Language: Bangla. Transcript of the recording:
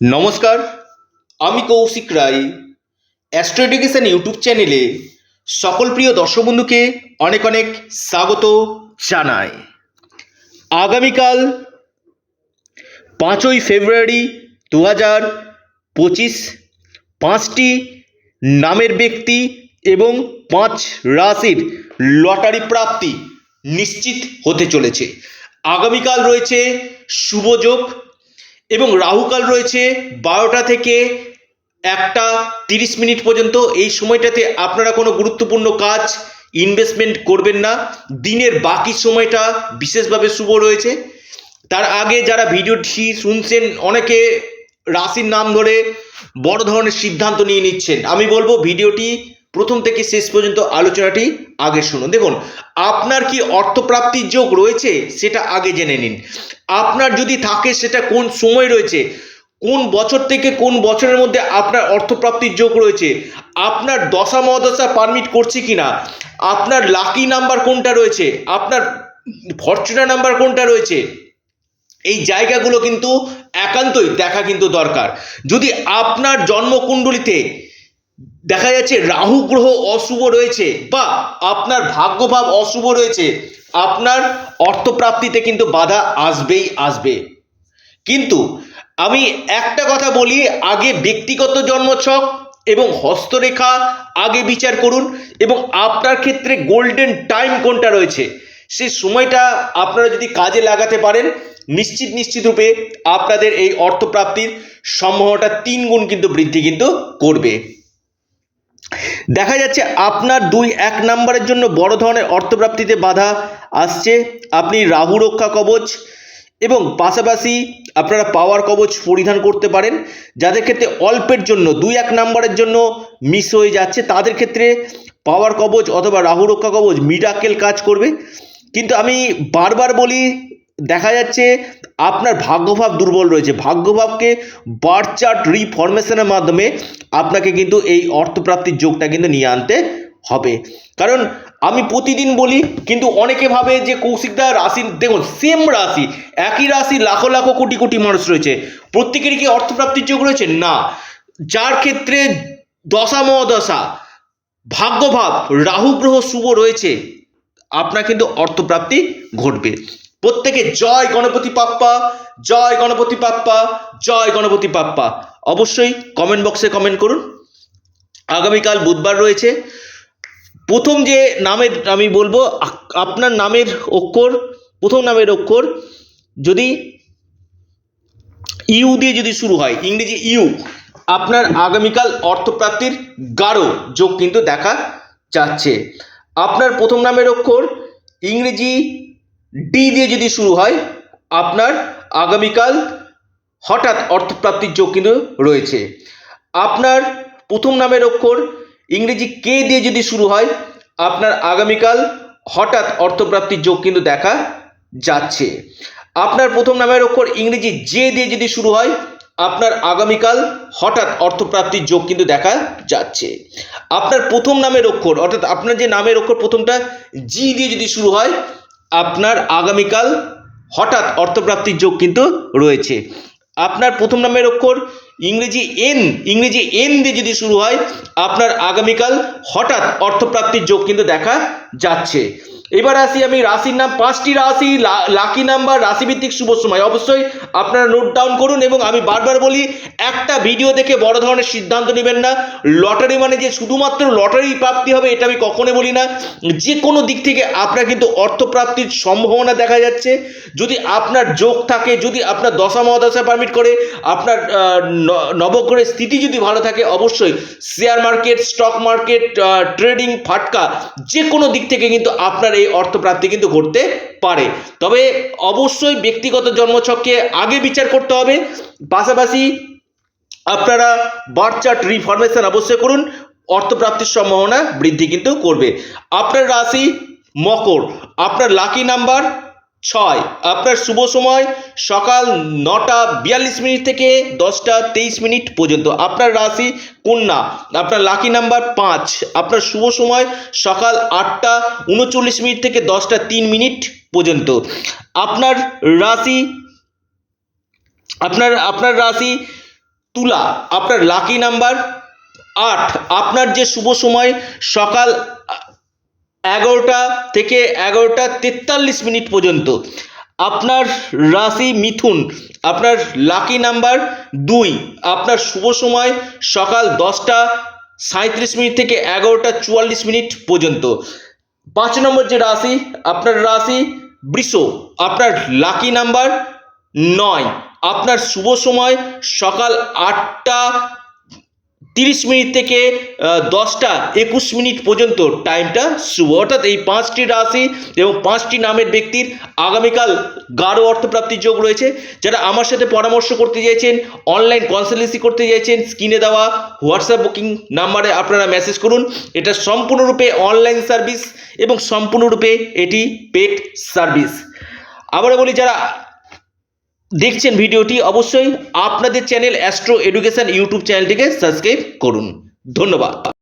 নমস্কার, আমি Koushik Roy. Astro education YouTube চ্যানেলে সকল প্রিয় দর্শক বন্ধুকে অনেক অনেক স্বাগত জানাই। আগামীকাল পাঁচই ফেব্রুয়ারি দু হাজার পঁচিশ, পাঁচটি নামের ব্যক্তি এবং পাঁচ রাশির লটারি প্রাপ্তি নিশ্চিত হতে চলেছে। আগামীকাল রয়েছে শুভযোগ এবং রাহুকাল রয়েছে বারোটা থেকে একটা তিরিশ মিনিট পর্যন্ত। এই সময়টাতে আপনারা কোনো গুরুত্বপূর্ণ কাজ ইনভেস্টমেন্ট করবেন না। দিনের বাকি সময়টা বিশেষভাবে শুভ রয়েছে। তার আগে যারা ভিডিওটি শুনছেন, অনেকে রাশির নাম ধরে বড় ধরনের সিদ্ধান্ত নিয়ে নিচ্ছেন। আমি বলব, ভিডিওটি প্রথম থেকে শেষ পর্যন্ত আলোচনাটি আগে শুনুন। দেখুন, আপনার কি অর্থপ্রাপ্তির যোগ রয়েছে সেটা আগে জেনে নিন। আপনার যদি থাকে সেটা কোন সময় রয়েছে, কোন বছর থেকে কোন বছরের মধ্যে আপনার অর্থপ্রাপ্তির যোগ রয়েছে, আপনার দশা মহাদশা পারমিট করছে কিনা, আপনার লাকি নাম্বার কোনটা রয়েছে, আপনার ফরচুনার নাম্বার কোনটা রয়েছে, এই জায়গাগুলো কিন্তু একান্তই দেখা কিন্তু দরকার। যদি আপনার জন্মকুণ্ডলিতে দেখা যাচ্ছে রাহু গ্রহ অশুভ রয়েছে বা আপনার ভাগ্যভাব অশুভ রয়েছে। আপনার অর্থপ্রাপ্তিতে কিন্তু বাধা আসবেই আসবে। কিন্তু আমি একটা কথা বলি, আগে ব্যক্তিগত জন্মছক এবং হস্তরেখা, আগে বিচার করুন এবং আপনার ক্ষেত্রে গোল্ডেন টাইম কোনটা রয়েছে? সেই সময়টা আপনারা যদি কাজে লাগাতে পারেন, নিশ্চিত নিশ্চিত রূপে আপনাদের এই অর্থপ্রাপ্তির সম্ভাবনাটা তিন গুণ কিন্তু বৃদ্ধি কিন্তু করবে। দেখা যাচ্ছে আপনার দুই এক নম্বরের জন্য বড় ধরনের অর্থপ্রাপ্তিতে বাধা আসছে। আপনি রাহু রক্ষা কবচ এবং পাশাপাশি আপনারা পাওয়ার কবচ পরিধান করতে পারেন। যাদের ক্ষেত্রে অল্পের জন্য, দুই এক নম্বরের জন্য মিস হয়ে যাচ্ছে, তাদের ক্ষেত্রে পাওয়ার কবচ অথবা রাহু রক্ষা কবচ মিরাকেল কাজ করবে। কিন্তু আমি বারবার বলি দেখা যাচ্ছে আপনার ভাগ্যভাব দুর্বল রয়েছে। ভাগ্যভাবকে বার্থ চার্ট রিফরমেশনের মাধ্যমে আপনাকে কিন্তু এই অর্থপ্রাপ্তির যোগটা কিন্তু নিয়ে আনতে হবে। কারণ আমি প্রতিদিন বলি, কিন্তু অনেকে ভাবে যে কৌশিকদা রাশি, দেখুন সেম রাশি, একই রাশি লাখো লাখো কোটি কোটি মানুষ রয়েছে। প্রত্যেকেরই কি অর্থপ্রাপ্তির যোগ রয়েছে? না। যার ক্ষেত্রে দশা মহাদশা, ভাগ্যভাব, রাহু গ্রহ শুভ রয়েছে, আপনার কিন্তু অর্থপ্রাপ্তি ঘটবে। প্রত্যেকে জয় গণপতি পাপ্পা জয় গণপতি পাপ্পা জয় গণপতি পাপ্পা অবশ্যই কমেন্ট বক্সে কমেন্ট করুন। আগামীকাল বুধবার রয়েছে। প্রথম যে নামের আমি বলব আপনার নামের অক্ষর, প্রথম নামের অক্ষর, যদি ইউ দিয়ে যদি শুরু হয়, ইংরেজি ইউ, আপনার আগামীকাল অর্থপ্রাপ্তির গাঢ় যোগ কিন্তু দেখা যাচ্ছে। আপনার প্রথম নামের অক্ষর, ইংরেজি ডি দিয়ে যদি শুরু হয়, আপনার আগামীকাল হঠাৎ অর্থপ্রাপ্তির যোগ কিন্তু রয়েছে। আপনার প্রথম নামের অক্ষর ইংরেজি কে দিয়ে যদি শুরু হয়, আপনার আগামীকাল হঠাৎ অর্থপ্রাপ্তির যোগ কিন্তু দেখা যাচ্ছে। আপনার প্রথম নামের অক্ষর ইংরেজি জে দিয়ে যদি শুরু হয়, আপনার আগামীকাল হঠাৎ অর্থপ্রাপ্তির যোগ কিন্তু দেখা যাচ্ছে। আপনার প্রথম নামের অক্ষর, অর্থাৎ আপনার যে নামের অক্ষর প্রথমটা জি দিয়ে যদি শুরু হয় আপনার আগামীকাল হঠাৎ অর্থপ্রাপ্তির যোগ কিন্তু রয়েছে। আপনার প্রথম নামের অক্ষর ইংরেজি এন ইংরেজি এন দিয়ে যদি শুরু হয়, আপনার আগামীকাল হঠাৎ অর্থপ্রাপ্তির যোগ কিন্তু দেখা যাচ্ছে। এবার আসি আমি রাশির নাম, পাঁচটি রাশি লাকি নাম্বার, রাশিভিত্তিক শুভ সময়। অবশ্যই আপনারা নোট ডাউন করুন এবং আমি বারবার বলি, একটা ভিডিও দেখে বড় ধরনের সিদ্ধান্ত নেবেন না। লটারি মানে যে শুধুমাত্র লটারি প্রাপ্তি হবে, এটা আমি কখনোই বলি না। যে কোনো দিক থেকে আপনার কিন্তু অর্থপ্রাপ্তির সম্ভাবনা দেখা যাচ্ছে। যদি আপনার যোগ থাকে, যদি আপনার দশা মহাদশা পারমিট করে, আপনার নবগ্রহের স্থিতি যদি ভালো থাকে, অবশ্যই share market stock market trading ফাটকা, যে কোনো দিক থেকে কিন্তু আপনার এই অর্থপ্রাপ্তি কিন্তু ঘটতে পারে। তবে অবশ্যই ব্যক্তিগত জন্মছককে আগে বিচার করতে হবে। পাশাপাশি আপনারা বার্থ চার্ট রিফরমেশন অবশ্যই করুন। অর্থপ্রাপ্তির সম্ভাবনা বৃদ্ধি কিন্তু করবে। আপনার রাশি মকর। আপনার লাকি নাম্বার ছয়। আপনার শুভ সময় সকাল নটা বিয়াল্লিশ মিনিট থেকে দশটা তেইশ মিনিট পর্যন্ত। আপনার রাশি কন্যা, আপনার লাকি নাম্বার পাঁচ। আপনার শুভ সময় সকাল আটটা উনচল্লিশ মিনিট থেকে দশটা তিন মিনিট পর্যন্ত। আপনার রাশি, আপনার আপনার রাশি তুলা, আপনার লাকি নাম্বার আট। আপনার যে শুভ সময় সকাল এগারোটা থেকে এগারোটা তেতাল্লিশ মিনিট পর্যন্ত। আপনার রাশি মিথুন, আপনার লাকি নাম্বার দুই। আপনার শুভ সময় সকাল দশটা সাঁত্রিশ মিনিট থেকে এগারোটা চুয়াল্লিশ মিনিট পর্যন্ত। পাঁচ নম্বর যে রাশি, আপনার রাশি বৃষ আপনার লাকি নাম্বার নয়। আপনার শুভ সময় সকাল আটটা তিরিশ মিনিট থেকে দশটা একুশ মিনিট পর্যন্ত টাইমটা শুভ। অর্থাৎ এই পাঁচটি রাশি এবং পাঁচটি নামের ব্যক্তির আগামীকাল গাঢ় অর্থপ্রাপ্তির যোগ রয়েছে। যারা আমার সাথে পরামর্শ করতে চাইছেন অনলাইন কনসালটেন্সি করতে চাইছেন স্ক্রিনে দেওয়া হোয়াটসঅ্যাপ বুকিং নাম্বারে আপনারা মেসেজ করুন। এটা সম্পূর্ণরূপে অনলাইন সার্ভিস এবং সম্পূর্ণরূপে এটি পেড সার্ভিস আবারও বলি, যারা দেখছেন ভিডিওটি অবশ্যই আপনাদের চ্যানেল অ্যাস্ট্রো এডুকেশন ইউটিউব চ্যানেলটিকে সাবস্ক্রাইব করুন। ধন্যবাদ।